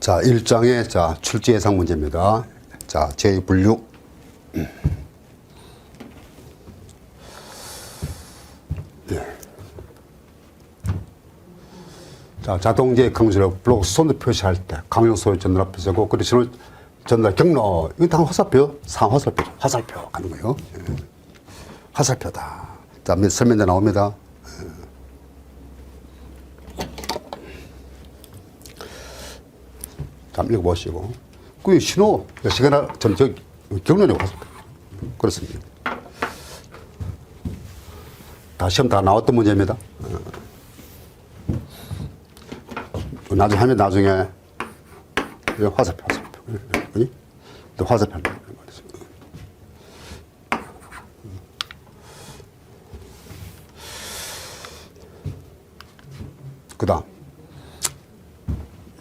자, 1장의 자, 출제 예상 문제입니다. 자, 제2분류. 예. 자, 자동제 강조력 블록 손도 표시할 때 강용 소리 전달 앞에서고 그리고 전달 경로 이거 다 화살표, 상 화살표, 화살표 하는 거예요. 예. 화살표다. 자, 몇 설명대 나옵니다. 잠 읽어보시고. 그 신호, 시간을 전, 저, 경련에 와서. 그렇습니다. 다 시험 다 나왔던 문제입니다. 어. 나중에 하면 나중에 이거 화살표, 화살표. 아니? 또 화살표. 그 다음.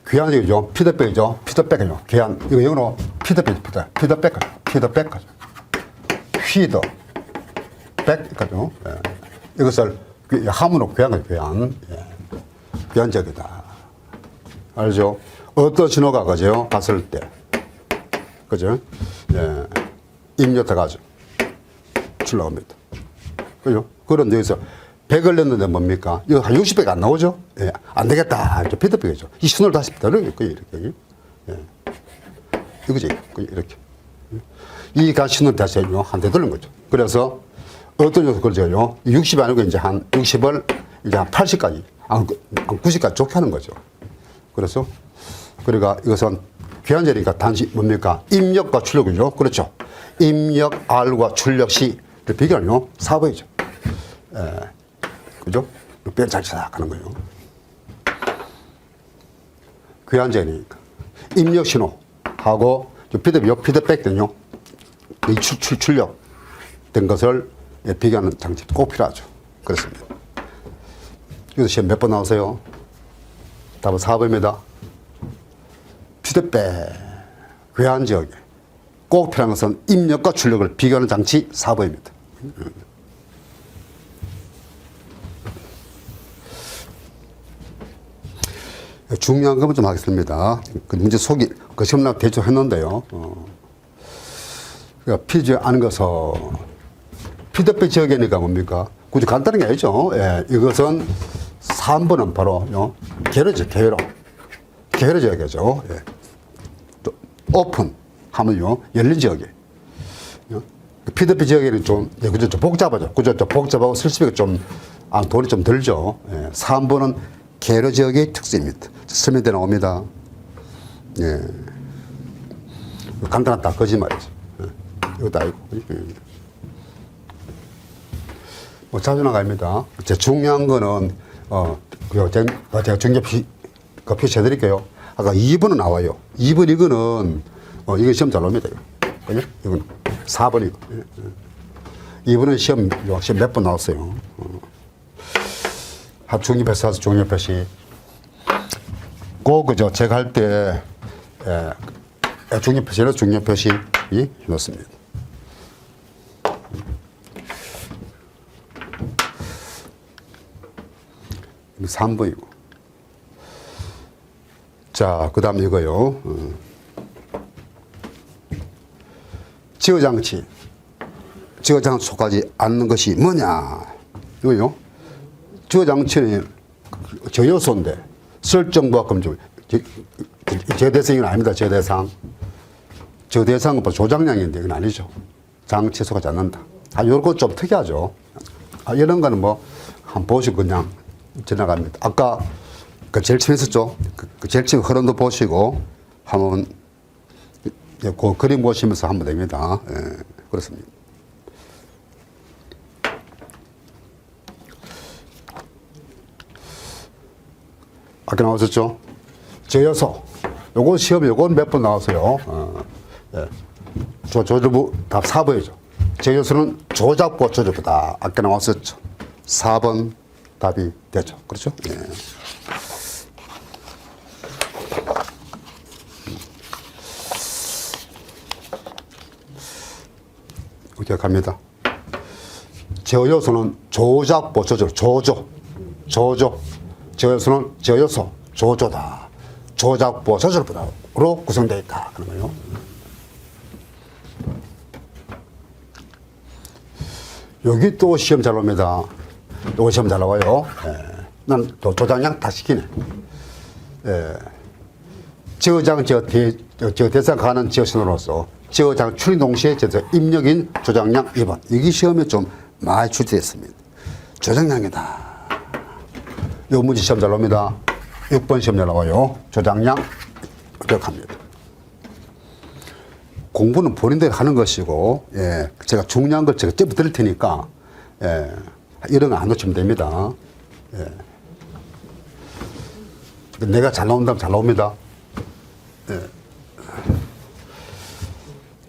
귀한이죠. 피드백이죠. 피드백이죠. 귀한. 이거 영어로 피드백, 피드, 피드백, 피드 백까지. 피드, 백까죠. 예. 이것을 귀- 함으로 거죠. 귀한. 예. 귀한적이다. 알죠? 어떤 신호가 그죠? 갔을 때. 그죠? 예. 입력해 가지고 출나옵니다. 그죠? 그런 데에서 100을 냈는데 뭡니까? 이거 한 60백 안 나오죠? 예. 안 되겠다. 이렇게 피드백이죠. 이 신호를 다시 기다려. 이렇게, 이렇게. 예. 이거지. 이렇게. 이간 신호를 다시 한대 돌린 거죠. 그래서 어떤 녀석 걸죠요? 60이 아니고 이제 한 60을 이제 한 80까지, 한 90까지 좋게 하는 거죠. 그래서, 그러니까 이것은 귀한절이니까 단지 뭡니까? 입력과 출력이죠. 그렇죠. 입력 R과 출력 C를 비교하면 사보이죠. 예. 그죠? 뼈잘 시작하는 거예요. 귀한절이니까. 입력 신호하고 피드백, 피드백 된요. 이 출, 출, 출력 된 것을 예, 비교하는 장치 꼭 필요하죠. 그렇습니다. 여기서 시험 몇 번 나오세요? 답은 4번입니다. 피드백, 괴한 지역에 꼭 필요한 것은 입력과 출력을 비교하는 장치 4번입니다. 중요한 것만 좀 하겠습니다. 그 문제 속이, 그 시험 나 대충 했는데요. 어. 그러니까 피지 않은 것은 피드백 지역이니까 뭡니까? 굳이 간단한 게 아니죠. 예, 이것은 3번은 바로 요 게러죠, 게러. 게러 지역이죠. 예. 또 오픈 하면요 열린 지역이. 피드백 지역에는 좀, 예, 그죠, 좀 복잡하죠. 그죠, 좀 복잡하고 설치비가 좀, 아, 돈이 좀 들죠. 예. 3번은 게러 지역의 특성입니다. 설명대 나옵니다. 예. 간단한 다 거짓말이죠. 예. 이것도 알고. 예. 뭐 자주 나갑니다. 제 중요한 거는, 어, 그, 제- 어, 제가 중계 피, 그 표시해 드릴게요. 아까 2번은 나와요. 2번 이거는, 어, 이거 시험 잘 옵니다. 이거. 이건 4번이고. 예, 예. 2번은 시험, 요 시험 몇 번 나왔어요. 어. 합 중립해서 와서 중립 표시. 그, 그죠. 제가 할 때, 예, 중립 표시는 중립 표시 넣습니다. 이거 3번이고. 자, 그 다음 이거요. 어. 지어장치. 지어장치 속하지 않는 것이 뭐냐. 이거요. 지어장치는 저 요소인데, 설정부와 검증. 제, 제 대상이 아닙니다. 제 대상. 저 대상은 뭐 조장량인데, 이건 아니죠. 장치 속하지 않는다. 아, 요거 좀 특이하죠. 아, 이런 거는 뭐, 한 보시고 그냥 지나갑니다. 아까 그 제일 처음 했었죠. 그, 그 제일 처음 흐름도 보시고 한번 예, 그 그림 보시면서 하면 됩니다. 예, 그렇습니다. 아까 나왔었죠? 제여서 요건 시험 요건 몇 번 나왔어요. 어, 예. 조, 조절부 답 4번이죠. 제여서는 조잡고 조절부다. 아까 나왔었죠. 4번 답이 되죠. 그렇죠? 예. 이렇게 갑니다. 제어 요소는 조작 보 조절, 조조, 조 조. 제어 요소, 조조다. 조작부와 조절부로 구성되어 있다. 그런 거예요. 여기 또 시험 잘 옵니다. 요거 시험 잘 나와요. 예. 난또 조장량 다 시키네. 예. 저장 저 대, 저, 저 대상 가는 지어신으로서 저장 출입 동시에 저 입력인 조장량 2번. 이게 시험에 좀 많이 출제됐습니다. 조장량이다. 요 문제 시험 잘 나옵니다. 6번 시험 잘 나와요. 조장량 기억합니다. 공부는 본인들이 하는 것이고, 예, 제가 중요한 걸 제가 찝어 드릴 테니까, 예, 이런 거 안 놓치면 됩니다. 예. 내가 잘 나온다면 잘 나옵니다. 예.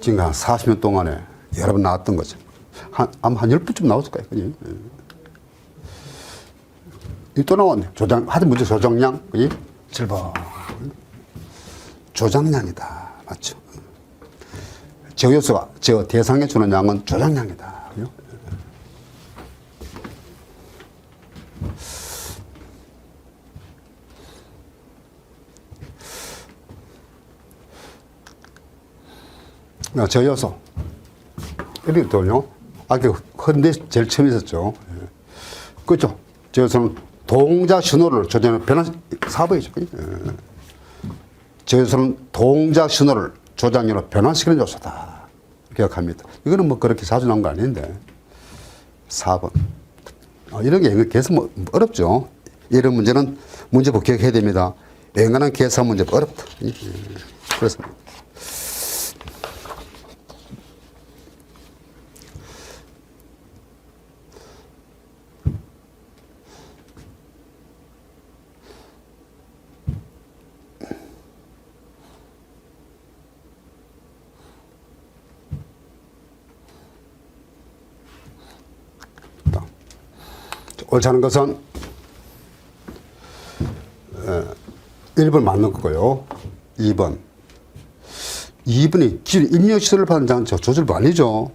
지금 한 40년 동안에 여러 번 나왔던 거죠. 한, 아마 한 10분쯤 나왔을 거예요. 그지? 예. 이또 나왔네. 조장, 하도 문제 조정량, 그지? 7번. 조장량이다. 맞죠? 저 요소가, 저 대상에 주는 양은 조장량이다. 그죠? 아, 저 요소. 이렇게 돌려. 아, 그, 헌데 제일 처음 있었죠. 예. 그죠? 저 요소는 동작 신호를 조정하는 변환, 사업이죠. 예. 저 요소는 동작 신호를 조장으로 변환시키는 요소다. 기억합니다. 이거는 뭐 그렇게 자주 나온 거 아닌데. 4번. 아, 이런 게 계속 뭐 어렵죠. 이런 문제는 문제부 기억해야 됩니다. 앵간한 계산 문제 어렵다. 예. 그래서. 않은 것은 에, 1번 맞는 거고요. 2번. 2번이 길 입력시설을 받는 장저 조절부 아니죠.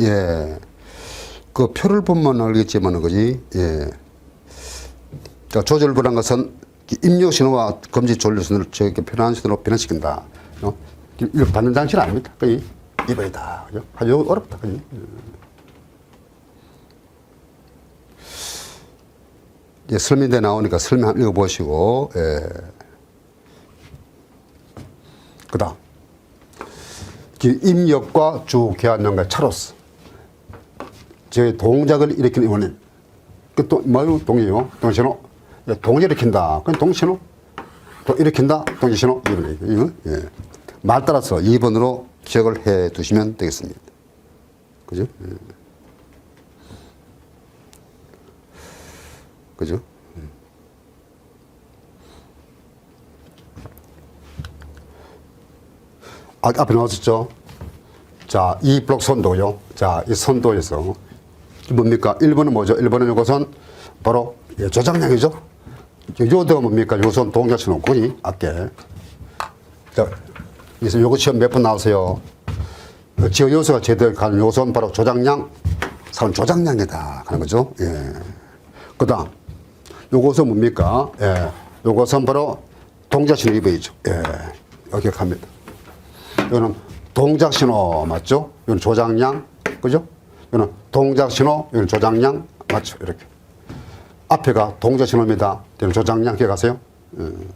예. 그 표를 보면 알겠지만 그지. 예. 자, 조절부란 것은 입력 신호와 검지 조절 신호를 저렇게 편한 신호로 변환시킨다. 어? 이거 받는 장치는 아닙니다. 그지? 2번이다. 그죠? 아주 어렵다. 그지? 이제 설명대 나오니까 설명 한번 읽어보시고, 예. 그 다음. 입력과 주 개환량과 차로스. 제 동작을 일으키는 원인. 그 또, 뭐요? 동의요? 동신호? 예, 동작 일으킨다. 그건 동신호? 또 일으킨다? 동신호? 2번. 예. 말 따라서 2번으로 기억을 해 두시면 되겠습니다. 그죠? 예. 그죠? 아, 앞에 나왔었죠? 자, 이 블록 선도요. 자, 이 선도에서 뭡니까? 1번은 뭐죠? 1번은 이것은 바로 예, 조장량이죠? 요도가 뭡니까? 요선 동작신호 군이 앞에. 자, 그래서 요거 시험 몇 번 나오세요? 그 지어 요소가 제대로 가는 요소는 바로 조장량, 산 조장량이다. 하는 거죠. 예. 그 다음, 요것은 뭡니까? 예. 요것은 바로 동작신호 입어이죠. 예. 여기 기억합니다. 이거는 동작 신호 맞죠? 이건 조장량, 그죠? 이거는 동작 신호, 이건 조장량 맞죠? 이렇게. 앞에가 동작 신호입니다. 이건 조장량 기억하세요? 음.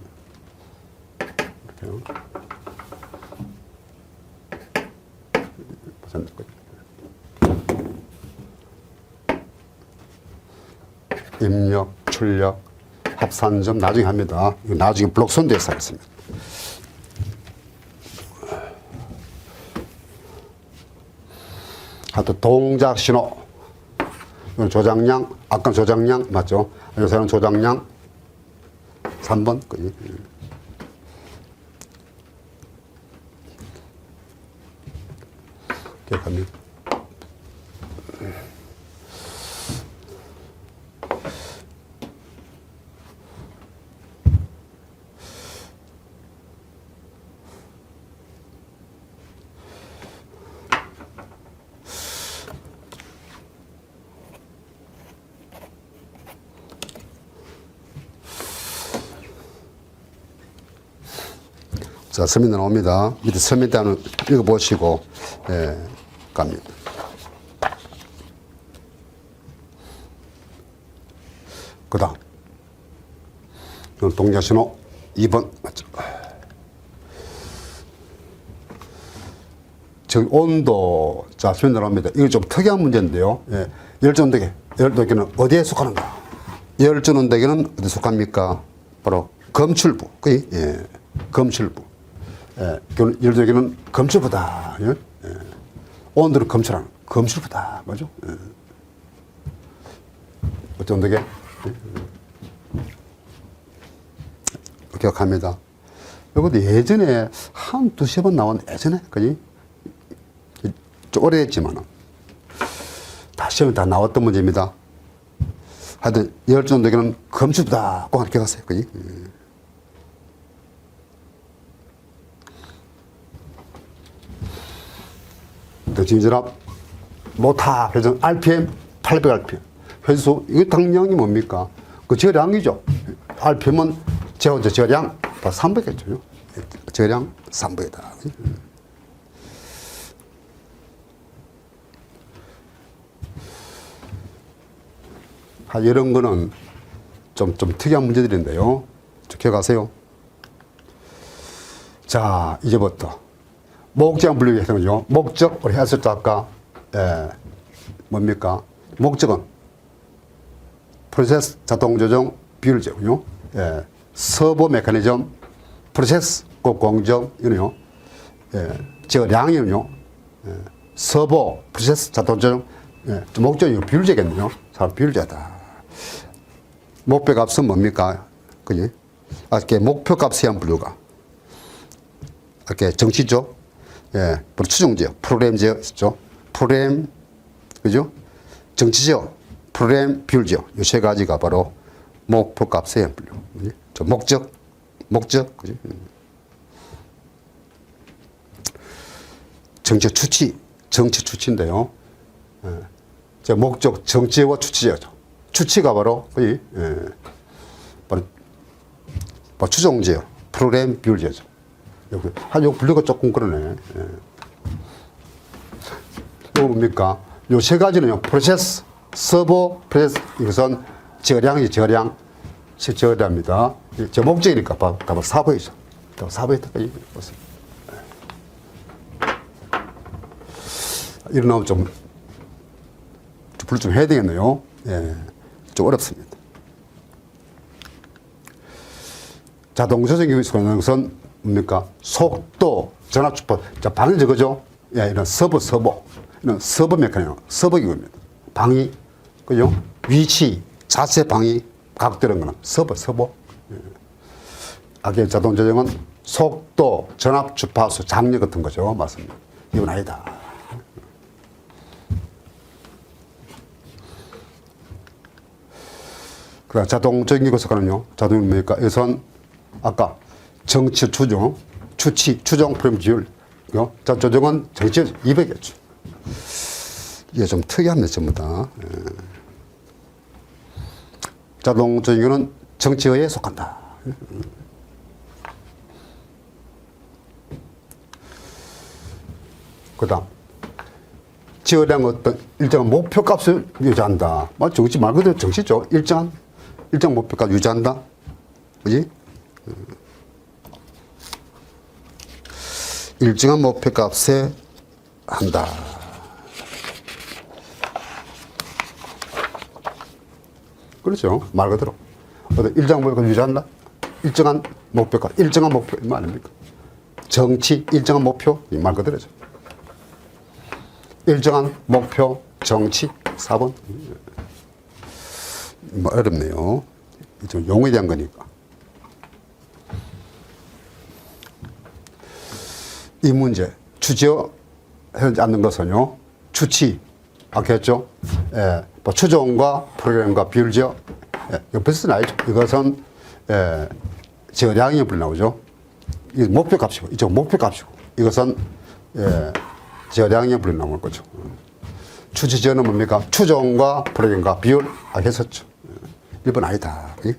이렇게요. 입력, 출력, 합산점 나중에 합니다. 나중에 블록 선대에서 하겠습니다. 하여튼 동작 신호. 조장량, 아까 조장량 맞죠? 요새는 조장량 3번. 그지? 기억합니다. 자, 설명 나옵니다. 밑에 설명단을 읽어보시고, 예, 갑니다. 그 다음. 동작신호 2번 맞죠? 저기 온도 자 설명 나옵니다. 이거 좀 특이한 문제인데요. 예, 열전도계 열전도계는 어디에 속하는가? 열전원도계는 어디 속합니까? 바로 검출부. 그이 예, 검출부. 예, 그 열전도계는 검출부다. 예? 예. 온도를 검출하는 검출부다. 맞죠? 예. 어떤 도계? 기억합니다. 이것도 예전에 한 두세 번 나온 예전에, 그지? 좀 오래됐지만은. 다 시험에 다 나왔던 문제입니다. 하여튼, 열전도기는 검수다. 꼭 기억하세요. 그지? 또 진전압, 모타, 회전, RPM, 800rpm. 회수, 이거 당량이 뭡니까? 그 저량이죠. RPM은 저, 저, 저량, 300겠죠. 저량 300이다. 아, 이런 거는 좀, 좀 특이한 문제들인데요. 좀 기억하세요. 자, 이제부터. 목적 분류기 하는 거죠. 목적, 우리 했었죠, 아까. 예, 뭡니까? 목적은 프로세스 자동 조정 비율제군요. 예, 서버 메커니즘, 프로세스 꼭 공정 이는요. 예, 저량이요. 예, 서버 프로세스 자동 조정 예, 목적이 비율제겠네요. 사 비율제다. 목표 값은 뭡니까? 그지? 아까 목표 값에 한 분류가. 아까 정치죠? 예, 바로 추종제요. 프로그램 제어 있죠? 프로그램, 그죠? 정치제어, 프로그램 비율제어. 이세 가지가 바로 목표 한 분류. 저 목적, 목적, 그지? 정치 추치, 정치 추치인데요. 예. 저 목적, 정치와 추치제죠. 추치가 바로, 그지? 예. 바로, 바로 추종제요. 프로그램 비율제죠. 여기, 한, 요 분류가 조금 그러네. 예. 이거 뭡니까? 요 세 가지는요, 프로세스, 서버, 프로세스, 이것은 저량이 저량, 저량입니다. 저 목적이니까 바- 바로 사보이죠. 또 사보에다까지 보세요. 이런 나오면 좀, 분류 좀 해야 되겠네요. 예. 좀 어렵습니다. 자동 조정기 있는 것은 뭡니까? 속도, 전압 주파. 자, 방위 저거죠? 예, 이런 서버, 서버. 이런 서버 메커니즘, 서버 기구입니다. 방위, 그죠? 위치, 자세 방위, 이런 거는 서버, 서버. 예. 아까 자동 조정은 속도, 전압 주파수, 장력 같은 거죠. 맞습니다. 이건 아니다. 그 자동적인 것에 관한요. 자동이 뭡니까? 여기선 아까 정치 추종, 추치, 추종 비율. 이거. 자, 조정은 정치 200이었죠. 이게 좀 특이합니다, 전부 다. 예. 자동적인 거는 정치의에 속한다. 그 다음. 지어량 어떤 일정한 목표값을 유지한다. 뭐 정치 말 그대로 정치죠. 일정한 일정 목표값 유지한다. 그지? 일정한 목표값에 한다. 그렇죠. 말 그대로. 목표값 유지한다. 일정한 목표값, 일정한 목표, 이말 아닙니까? 정치, 일정한 목표, 이 말 그대로죠. 일정한 목표, 정치, 4번. 뭐 어렵네요. 좀 용어에 대한 거니까. 이 문제, 추지어 하지 않는 것은요, 아까 했죠? 예, 뭐 추종과 프로그램과 비율지어, 예, 비슷한 아니죠? 이것은, 예, 저량이 불 나오죠? 이 목표 값이고, 이쪽 목표 값이고, 이것은, 예, 저량이 불 나오는 거죠. 추지지어는 뭡니까? 추종과 프로그램과 비율, 아, 했었죠. 1번 아니다. 예.